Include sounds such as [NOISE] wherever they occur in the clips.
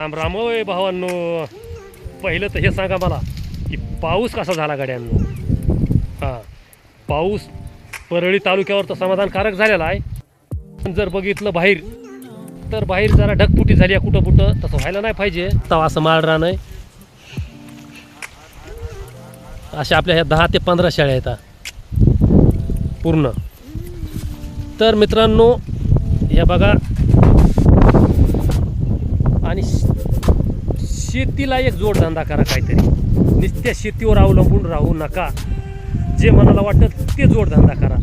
राम राम भावांनो. पहिलं तर हे सांगा मला की पाऊस कसा झाला गाड्यांनो? हां पाऊस परळी तालुक्यावर तर समाधानकारक झालेला आहे. पण जर बघितलं बाहेर तर बाहेर जरा ढगपुटी झाली आहे कुठं कुठं तसं व्हायला नाही पाहिजे. तवा असं माळरा नाही अशा आपल्या ह्या दहा ते पंधरा शाळा आहेत पूर्ण. तर मित्रांनो या बघा आणि श- शेतीला एक जोडधंदा करा काहीतरी. नुसत्या शेतीवर अवलंबून राहू नका. जे मनाला वाटतं ते जोडधंदा करा.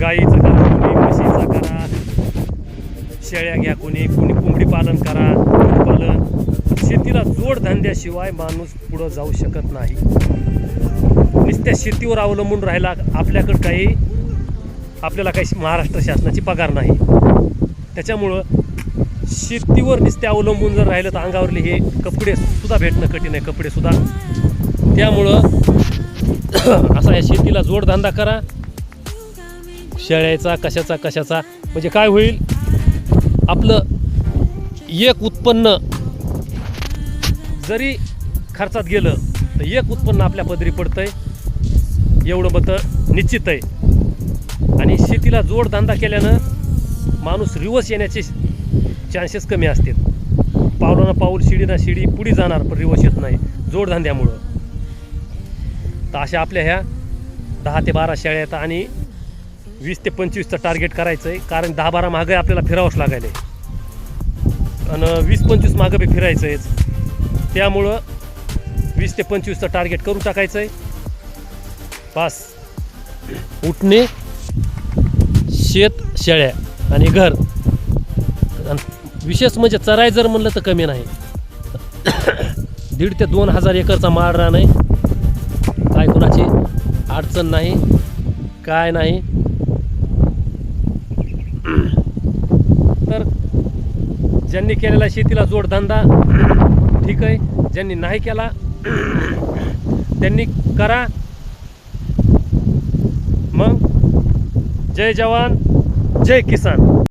गाईचं करा कोणी म्हशीचा करा शेळ्या घ्या कोणी कोणी कोंबडी पालन करा पालन. शेतीला जोडधंद्याशिवाय माणूस पुढं जाऊ शकत नाही. नुसत्या शेतीवर अवलंबून राहिला आपल्याकडं काही आपल्याला काही महाराष्ट्र शासनाची पगार नाही. त्याच्यामुळं शेतीवर नुसते अवलंबून जर राहिलं तर अंगावरले हे कपडे सुद्धा भेटणं कठीण आहे कपडे सुद्धा. त्यामुळं [COUGHS] असा या शेतीला जोडधंदा करा. शेळ्याचा कशाचा कशाचा म्हणजे काय होईल? आपलं एक उत्पन्न जरी खर्चात गेलं तर एक उत्पन्न आपल्या पदरी पडतंय. एवढं मतं निश्चित आहे. आणि शेतीला जोडधंदा केल्यानं माणूस रिवर्स येण्याचे चान्सेस कमी असतील. पावलानं पाऊल शिडी ना शिडी पुढे जाणार पण रिवर्स येत नाही. जोडधंद्यामुळं तर अशा आपल्या ह्या दहा ते बारा शाळा आहेत आणि वीस ते पंचवीसचं टार्गेट करायचं आहे कारण दहा बारा मागं आपल्याला फिरावंच लागायला आणि वीस पंचवीस मागं बी फिरायचं आहेच त्यामुळं वीस ते पंचवीसचं टार्गेट करून टाकायचं आहे पास उठणे शेत शेळ्या आणि घर. विशेष म्हणजे चराय जर म्हणलं तर कमी नाही. दीड ते दोन हजार एकरचा माळ रान आहे. काय कोणाची अडचण नाही. काय नाही. तर ज्यांनी केलेला शेतीला जोडधंदा ठीक आहे. ज्यांनी नाही केला त्यांनी करा. मग जय जवान जय किसान.